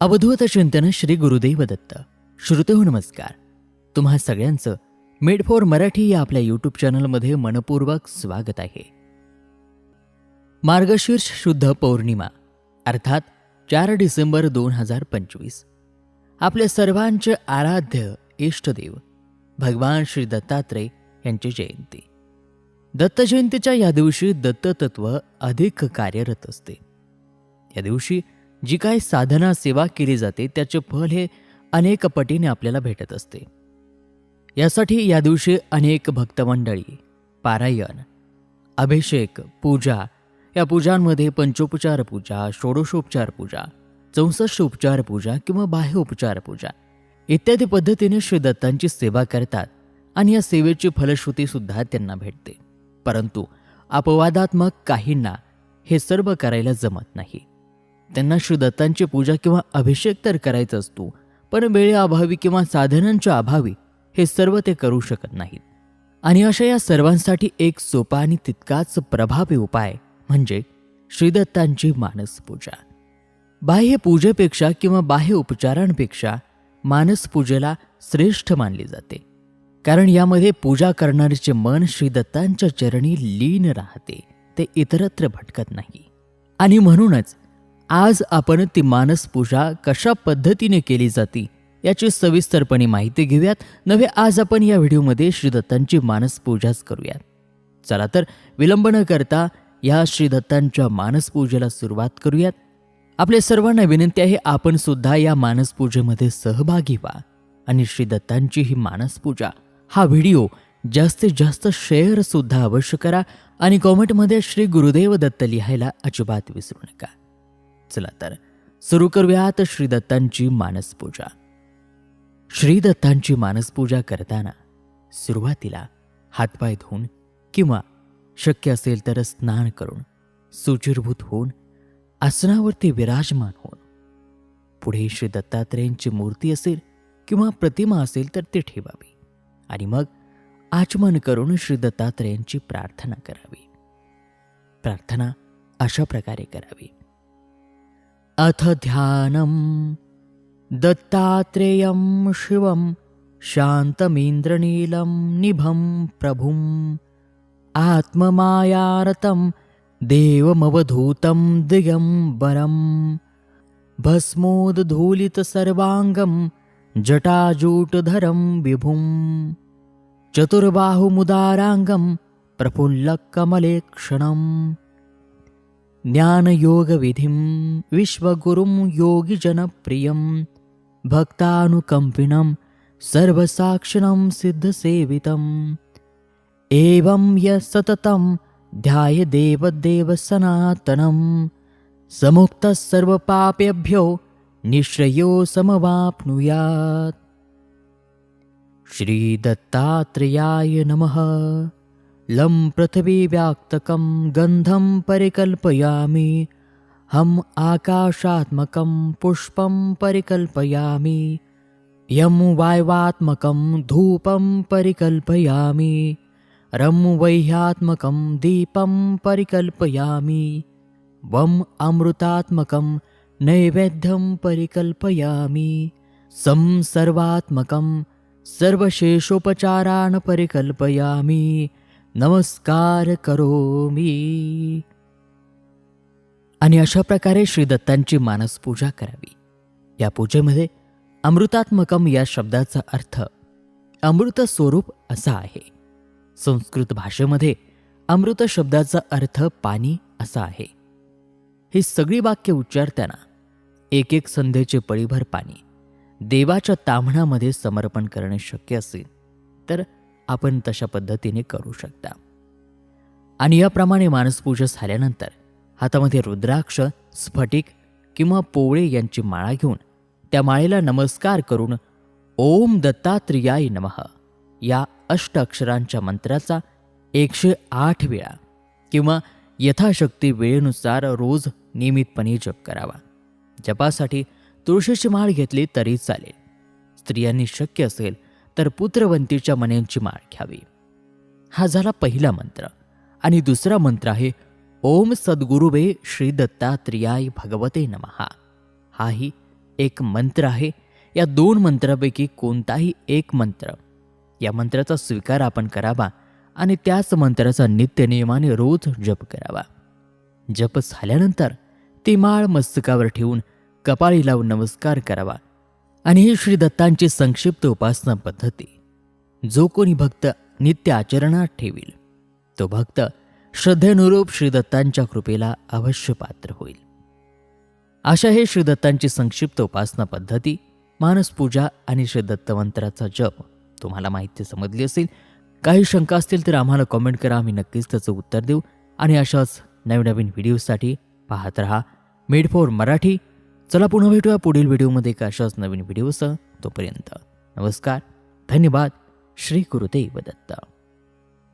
अवधूत चिंतन श्री गुरुदेव दत्त. श्रुतेहो नमस्कार. तुम्हा सगळ्यांचं मेड फॉर मराठी या आपल्या यूट्यूब चॅनलमध्ये मनपूर्वक स्वागत आहे. मार्गशीर्ष शुद्ध पौर्णिमा अर्थात चार डिसेंबर दोन हजार पंचवीस. आपल्या सर्वांचे आराध्य इष्टदेव भगवान श्री दत्तात्रय यांची जयंती. दत्त जयंतीच्या या दिवशी दत्ततत्व अधिक कार्यरत असते. या दिवशी जी काही साधना सेवा केली जाते त्याचे फल हे अनेक पटीने आपल्याला भेटत असते. यासाठी या दिवशी अनेक भक्तमंडळी पारायण अभिषेक पूजा या पूजांमध्ये पंचोपचार पूजा षोडशोपचार पूजा चौसष्ट उपचार पूजा किंवा बाह्य उपचार पूजा इत्यादी पद्धतीने श्री दत्तांची सेवा करतात आणि या सेवेची फलश्रुती सुद्धा त्यांना भेटते. परंतु अपवादात्मक काहींना हे सर्व करायला जमत नाही. त्यांना श्रीदत्तांची पूजा किंवा अभिषेक तर करायचा असतो पण वेळेअभावी किंवा साधनांच्या अभावी हे सर्व ते करू शकत नाहीत. आणि अशा या सर्वांसाठी एक सोपा आणि तितकाच प्रभावी उपाय म्हणजे श्रीदत्तांची मानस पूजा बाह्य पूजेपेक्षा किंवा बाह्य उपचारांपेक्षा मानसपूजेला श्रेष्ठ मानली जाते. कारण यामध्ये पूजा करणाऱ्याचे मन श्रीदत्तांच्या चरणी लीन राहते ते इतरत्र भटकत नाही. आणि म्हणूनच आज आपण ती मानस पूजा कशा पद्धतीने केली जाते याची सविस्तरपणे माहिती घेऊयात. नव्हे आज आपण या व्हिडिओमध्ये श्रीदत्तांची मानस पूजाच करूयात. चला तर विलंब न करता या श्रीदत्तांच्या मानस पूजेला सुरुवात करूयात. आपल्या सर्वांना विनंती आहे आपण सुद्धा या मानस पूजेमध्ये सहभागी व्हा आणि श्रीदत्तांची ही मानस पूजा हा व्हिडिओ जास्तीत जास्त शेअर सुद्धा अवश्य करा आणि कॉमेंटमध्ये श्री गुरुदेव दत्त लिहायला अजिबात विसरू नका. चला तर सुरू करूयात श्री दत्तांची मानस पूजा श्री दत्तांची करताना सुरुवातीला हातपाय धुवून किंवा शक्य असेल तर स्नान करून सुचिरभूत होऊन आसनावरती विराजमान होऊन पुढे श्री दत्तात्रेयांची मूर्ती असेल किंवा प्रतिमा असेल तर ती ठेवावी आणि मग आचमन करून श्री दत्तात्रेयांची प्रार्थना करावी. प्रार्थना अशा प्रकारे करावी. अथ ध्यानं दत्तात्रेयं शिवं शान्तमीन्द्रनीलं निभं प्रभुम् आत्ममायारतं देवमवधूतं दिगम्बरं भस्मोद्धूलितसर्वाङ्गं जटाजूटधरं विभुं चतुर्बाहुमुदाराङ्गं प्रफुल्लकमलेक्षणम् ज्ञानयोगविधिं विश्वगुरुं योगिजनप्रियं भक्तानुकम्पिनं सर्वसाक्षिणं सिद्धसेवितम्। एवं य सततं ध्याय देवदेव सनातनं समुक्तः सर्वपापेभ्यो निःश्रयो समवाप्नुयात्। श्रीदत्तात्रेयाय नमः लं पृथिवीव्याक्तकं गन्धं परिकल्पयामि। हम् आकाशात्मकं पुष्पं परिकल्पयामि। यं वायवात्मकं धूपं परिकल्पयामि। रं वह्यात्मकं दीपं परिकल्पयामि। वम् अमृतात्मकं नैवेद्यं परिकल्पयामि। सं सर्वात्मकं सर्वशेषोपचारान् परिकल्पयामि। नमस्कार करो मी. आणि अशा प्रकारे श्री दत्तांची मानस पूजा करावी. या पूजेमध्ये अमृतात्मकम या शब्दाचा अर्थ अमृत स्वरूप असा आहे. संस्कृत भाषेमध्ये अमृत शब्दाचा अर्थ पाणी असा आहे. ही सगळी वाक्य उच्चारताना एक एक संधेचे पळीभर पाणी देवाच्या ताम्हणामध्ये समर्पण करणे शक्य असेल तर आपण तशा पद्धतीने करू शकता. आणि याप्रमाणे मानसपूजा झाल्यानंतर हातामध्ये रुद्राक्ष स्फटिक किंवा पोवळे यांची माळा घेऊन त्या माळेला नमस्कार करून ओम दत्तात्रेयाय नमः या अष्ट अक्षरांच्या मंत्राचा एकशे आठ वेळा किंवा यथाशक्ती वेळेनुसार रोज नियमितपणे जप करावा. जपासाठी तुळशीची माळ घेतली तरी चालेल. स्त्रियांनी शक्य असेल तर पुत्रवंतीच्या मण्यांची माळ घ्यावी. हा झाला पहिला मंत्र. आणि दुसरा मंत्र आहे ओम सद्गुरुवे श्री दत्तात्रियाय भगवते नमहा हाही एक मंत्र आहे. या दोन मंत्रापैकी कोणताही एक मंत्र. या मंत्राचा स्वीकार आपण करावा आणि त्याच मंत्राचा नित्यनियमाने रोज जप करावा. जप झाल्यानंतर ती माळ मस्तकावर ठेवून कपाळी लावून नमस्कार करावा. आणि ही श्री दत्तांची संक्षिप्त उपासना पद्धती. जो कोणी भक्त नित्य आचरणात ठेवील तो भक्त श्रद्धेनुरूप श्री दत्तांच्या कृपेला अवश्य पात्र होईल. अशा हे श्री दत्तांची संक्षिप्त उपासना पद्धती मानसपूजा आणि श्री दत्तमंत्राचा जप तुम्हाला माहिती समजली असेल. काही शंका असतील तर आम्हाला कॉमेंट करा आम्ही नक्कीच त्याचं उत्तर देऊ. आणि अशाच नवीन नवीन व्हिडिओसाठी पाहत रहा. मेड फॉर मराठी चला पुन्हा भेटूया पुढील व्हिडिओमध्ये एका अशाच नवीन व्हिडिओसह तोपर्यंत नमस्कार धन्यवाद श्री गुरुदेव दत्त.